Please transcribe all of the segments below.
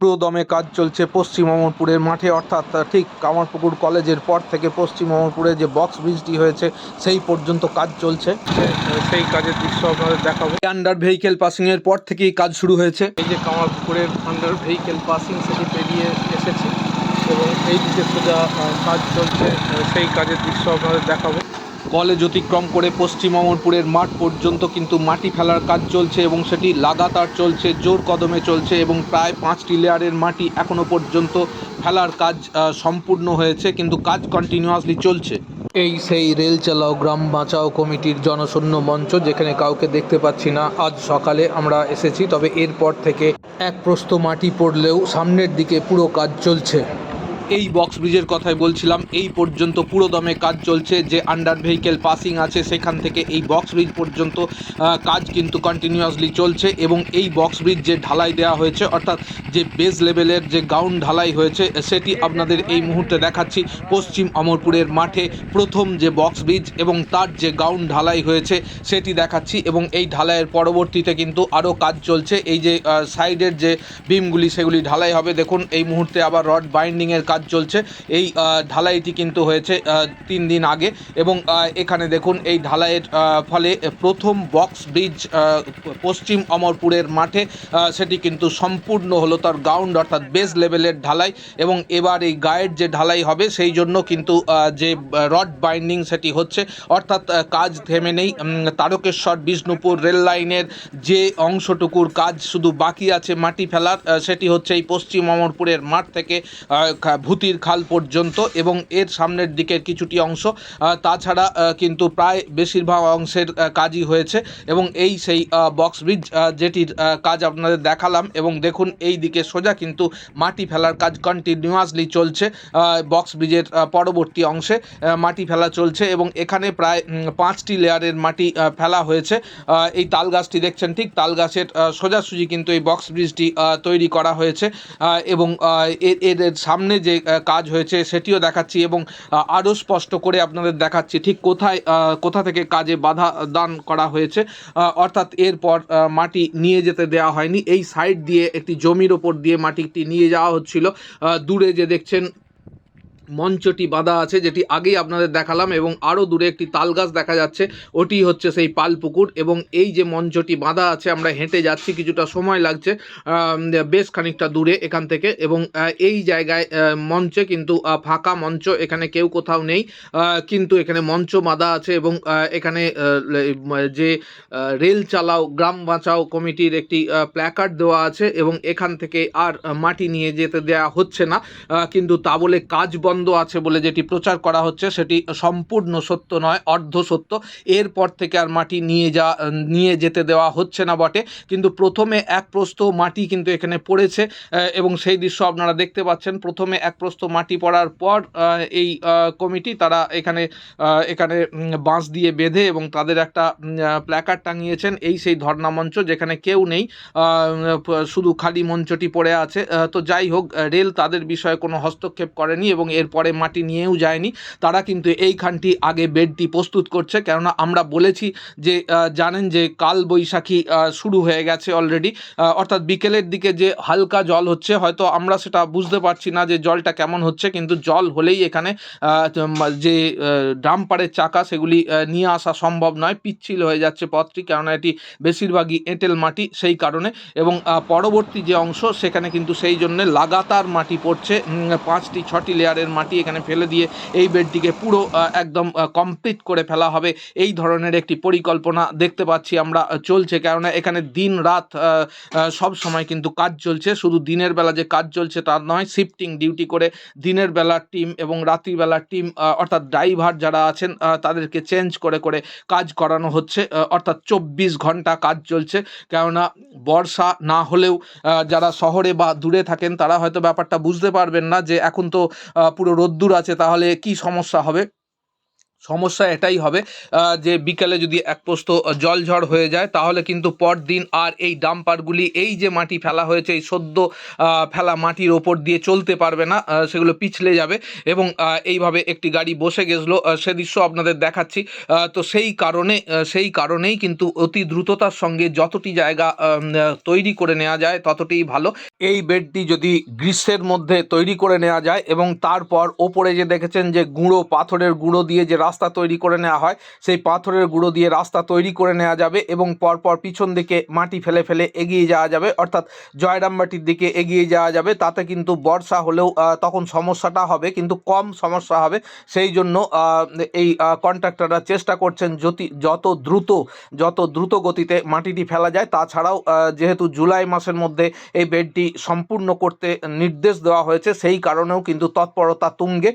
পুরো দমে কাজ চলছে পশ্চিম অমরপুরের মাঠে অর্থাৎ ঠিক কামারপুকুর কলেজের পর থেকে পশ্চিম অমরপুরে যে বক্স ব্রিজটি হয়েছে সেই পর্যন্ত কাজ চলছে। সেই কাজের দৃশ্য আপনাদের দেখাবো। আন্ডার ভেহিকেল পাসিং এর পর থেকেই কাজ শুরু হয়েছে। এই যে কামারপুকুরের আন্ডার ভেহিকেল পাসিং সেটি পেরিয়ে এসেছি এবং এই দিকে সোজা কাজ চলছে সেই কাজের দৃশ্য আপনাদের দেখাবো। কলেজ অতিক্রম করে পশ্চিম অমরপুরের মাঠ পর্যন্ত কিন্তু মাটি ফেলার কাজ চলছে এবং সেটি লাগাতার চলছে, জোর কদমে চলছে এবং প্রায় পাঁচটি লেয়ারের মাটি এখনও পর্যন্ত ফেলার কাজ সম্পূর্ণ হয়েছে কিন্তু কাজ কন্টিনিউয়াসলি চলছে। এই সেই রেল চালাও, গ্রাম বাঁচাও কমিটির জনশূন্য মঞ্চ যেখানে কাউকে দেখতে পাচ্ছি না, আজ সকালে আমরা এসেছি, তবে এরপর থেকে এক প্রস্ত মাটি পড়লেও সামনের দিকে পুরো কাজ চলছে। এই বক্স ব্রিজের কথাই বলছিলাম, এই পর্যন্ত পুরো দমে কাজ চলছে, যে আন্ডার ভেহিকেল পাসিং আছে, সেখান থেকে এই বক্স ব্রিজ পর্যন্ত কাজ কিন্তু কন্টিনিউয়াসলি চলছে এবং এই বক্স ব্রিজ যে ঢালাই দেওয়া হয়েছে, অর্থাৎ যে বেস লেভেলের যে গ্রাউন্ড ঢালাই হয়েছে, সেটি আপনাদের এই মুহূর্তে দেখাচ্ছি পশ্চিম অমরপুরের মাঠে প্রথম যে বক্স ব্রিজ এবং তার যে গ্রাউন্ড ঢালাই হয়েছে, সেটি দেখাচ্ছি এবং এই ঢালাইয়ের পরবর্তীতে কিন্তু আরও কাজ চলছে। এই যে সাইডের যে বিমগুলি সেগুলি ঢালাই হবে। দেখুন, এই মুহূর্তে আবার রড বাইন্ডিংয়ের কাজ চলছে। এই ঢালাইটি কিন্তু হয়েছে তিন দিন আগে। এবং এখানে দেখুন, এই ঢালাইয়ের ফলে প্রথম বক্স ব্রিজ পশ্চিম অমরপুরের মাঠে সেটি কিন্তু সম্পূর্ণ হলো তার গ্রাউন্ড অর্থাৎ বেস লেভেলের ঢালাই। এবং এবার এই গায়ের যে ঢালাই হবে, সেই জন্য কিন্তু যে রড বাইন্ডিং সেটি হচ্ছে, অর্থাৎ কাজ থেমে নেই। তারকেশ্বর, বিষ্ণুপুর রেল লাইনের যে অংশটুকুর কাজ শুধু বাকি আছে মাটি ফেলার সেটি হচ্ছে এই পশ্চিম অমরপুরের মাঠ থেকে ভূতির খাল পর্যন্ত এবং এর সামনের দিকের কিছুটি অংশ তাছাড়া কিন্তু প্রায় বেশিরভাগ অংশের কাজই হয়েছে এবং এই সেই বক্স ব্রিজ যেটির কাজ আপনাদের দেখালাম এবং দেখুন এই দিকে সোজা কিন্তু মাটি ফেলার কাজ কন্টিনিউয়াসলি চলছে বক্স ব্রিজের পরবর্তী অংশে মাটি ফেলা চলছে এবং এখানে প্রায় পাঁচটি লেয়ারের মাটি ফেলা হয়েছে এই তাল গাছটি দেখছেন ঠিক তাল গাছের সোজাসুজি কিন্তু এই বক্স ব্রিজটি তৈরি করা হয়েছে এবং এর সামনে যে কাজ হয়েছে, সেটিও দেখাচ্ছি এবং আরও স্পষ্ট করে আপনাদের দেখাচ্ছি ঠিক কোথায় কোথা থেকে কাজে বাধা দান করা হয়েছে। অর্থাৎ এরপর মাটি নিয়ে যেতে দেওয়া হয়নি। এই সাইড দিয়ে, একটি জমির ওপর দিয়ে মাটিটি নিয়ে যাওয়া হচ্ছিল। দূরে যে দেখছেন মঞ্চটি বাঁধা আছে, যেটি আগেই আপনাদের দেখালাম এবং আরও দূরে একটি তাল গাছ দেখা যাচ্ছে। ওটি হচ্ছে সেই পালপুকুর এবং এই যে মঞ্চটি বাঁধা আছে, আমরা হেঁটে যাচ্ছি, কিছুটা সময় লাগছে বেশ খানিকটা দূরে এখান থেকে এবং এই জায়গায় মঞ্চে কিন্তু ফাঁকা মঞ্চ, এখানে কেউ কোথাও নেই কিন্তু এখানে মঞ্চ বাঁধা আছে এবং এখানে যে রেল চালাও, গ্রাম বাঁচাও কমিটির একটি প্ল্যাকার্ড দেওয়া আছে এবং এখান থেকে আর মাটি নিয়ে যেতে দেওয়া হচ্ছে না কিন্তু তা বলে কাজ বন্ধ আছে বলে যেটি প্রচার করা হচ্ছে, সেটি সম্পূর্ণ সত্য নয়, অর্ধ সত্য। এরপর থেকে আর মাটি নিয়ে যা, নিয়ে যেতে দেওয়া হচ্ছে না বটে। কিন্তু প্রথমে এক প্রস্থ মাটি কিন্তু এখানে পড়েছে এবং সেই দৃশ্য আপনারা দেখতে পাচ্ছেন। প্রথমে এক প্রস্থ মাটি পড়ার পর এই কমিটি তারা এখানে এখানে বাঁশ দিয়ে বেঁধে এবং তাদের একটা প্ল্যাকার্ড টাঙিয়েছেন। এই সেই ধর্ণা মঞ্চ যেখানে কেউ নেই শুধু খালি মঞ্চটি পড়ে আছে। তো যাই হোক, রেল তাদের বিষয়ে কোনো হস্তক্ষেপ করেনি এবং এরপরে মাটি নিয়েও যায়নি। তারা কিন্তু এইখানটি আগে বেডটি প্রস্তুত করছে। কেননা আমরা বলেছি যে জানেন যে কাল বৈশাখী শুরু হয়ে গেছে অলরেডি অর্থাৎ বিকেলের দিকে যে হালকা জল হচ্ছে, হয়তো আমরা সেটা বুঝতে পারছি না যে জলটা কেমন হচ্ছে, কিন্তু জল হলেই এখানে যে ডাম্পারের চাকা সেগুলি নিয়ে আসা সম্ভব নয়। পিচ্ছিল হয়ে যাচ্ছে পথটি, কেননা এটি বেশিরভাগই এঁটেল মাটি সেই কারণে। এবং পরবর্তী যে অংশ, সেখানে কিন্তু সেই জন্য লাগাতার মাটি পড়ছে। পাঁচটি, ছটি লেয়ারের মাটি এখানে ফেলে দিয়ে এই বেডটিকে পুরো একদম কমপ্লিট করে ফেলা হবে। এই ধরনের একটি পরিকল্পনা দেখতে পাচ্ছি আমরা চলছে। কেননা এখানে দিন রাত সব সময় কিন্তু কাজ চলছে। শুধু দিনের বেলা যে কাজ চলছে তা নয় শিফটিং ডিউটি করে দিনের বেলার টিম এবং রাত্রিবেলার টিম অর্থাৎ ড্রাইভার যারা আছেন তাদেরকে চেঞ্জ করে করে কাজ করানো হচ্ছে। অর্থাৎ চব্বিশ ঘণ্টা কাজ চলছে। কেননা বর্ষা না হলেও যারা শহরে বা দূরে থাকেন, তারা হয়তো ব্যাপারটা বুঝতে পারবেন না যে এখন তো পুরো রোদ্দুর আছে তাহলে কি সমস্যা হবে? সমস্যা এটাই হবে যে বিকেলে যদি এক পোস্ত জল ঝড় হয়ে যায়, তাহলে কিন্তু পরদিন আর এই ডাম্পারগুলি, এই যে মাটি ফেলা হয়েছে, এই সদ্য ফেলা মাটির ওপর দিয়ে চলতে পারবে না সেগুলো পিছলে যাবে এবং এইভাবে একটি গাড়ি বসে গেছিল সে দৃশ্য আপনাদের দেখাচ্ছি তো সেই কারণে সেই কারণেই কিন্তু অতি দ্রুততার সঙ্গে যতটি জায়গা তৈরি করে নেওয়া যায়, ততটিই ভালো। এই বেডটি যদি গ্রীষ্মের মধ্যে তৈরি করে নেওয়া যায় এবং তারপর ওপরে যে দেখেছেন যে গুঁড়ো, পাথরের গুঁড়ো দিয়ে যে রাস্তা তৈরি করে নেওয়া হয়। সেই পাথরের গুঁড়ো দিয়ে রাস্তা তৈরি করে নেওয়া যাবে এবং পরপর পিছন দিকে মাটি ফেলে ফেলে এগিয়ে যাওয়া যাবে। অর্থাৎ জয়রামবাটির দিকে এগিয়ে যাওয়া যাবে। তাতে কিন্তু বর্ষা হলেও তখন সমস্যাটা হবে, কিন্তু কম সমস্যা হবে। সেই জন্য এই কন্ট্রাক্টররা চেষ্টা করছেন যতি যত দ্রুত যত দ্রুত গতিতে মাটিটি ফেলা যায়। তাছাড়াও যেহেতু জুলাই মাসের মধ্যে এই বেডটি সম্পূর্ণ করতে নির্দেশ দেওয়া হয়েছে, সেই কারণেও কিন্তু তৎপরতা তুঙ্গে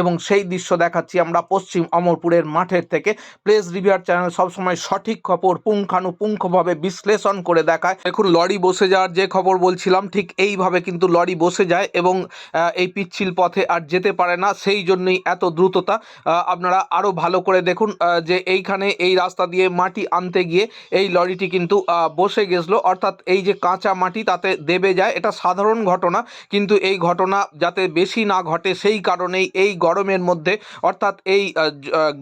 এবং সেই দৃশ্য দেখাচ্ছি আমরা পশ্চিম অমরপুরের মাঠের থেকে। প্লেস রিভিয়ার চ্যানেল সবসময় সঠিক খবর পুঙ্খানুপুঙ্খভাবে বিশ্লেষণ করে দেখায়। দেখুন, লরি বসে যাওয়ার যে খবর বলছিলাম, ঠিক এইভাবে কিন্তু লরি বসে যায় এবং এই পিচ্ছিল পথে আর যেতে পারে না। সেই জন্যই এত দ্রুততা। আপনারা আরও ভালো করে দেখুন যে এইখানে এই রাস্তা দিয়ে মাটি আনতে গিয়ে এই লরিটি কিন্তু বসে গেছিল। অর্থাৎ এই যে কাঁচা মাটি তাতে দেবে যায়, এটা সাধারণ ঘটনা। কিন্তু এই ঘটনা যাতে বেশি না ঘটে, সেই কারণেই এই গরমের মধ্যে, অর্থাৎ এই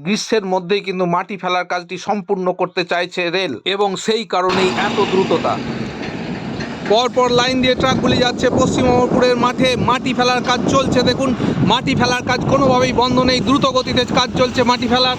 গ্রীষ্মের মধ্যেই কিন্তু মাটি ফেলার কাজটি সম্পূর্ণ করতে চাইছে রেল এবং সেই কারণেই এত দ্রুততা। পরপর লাইন দিয়ে ট্রাকগুলি যাচ্ছে পশ্চিম মেদিনীপুরের মাঠে। মাটি ফেলার কাজ চলছে। দেখুন, মাটি ফেলার কাজ কোনোভাবেই বন্ধ নেই। দ্রুত গতিতে কাজ চলছে মাটি ফেলার।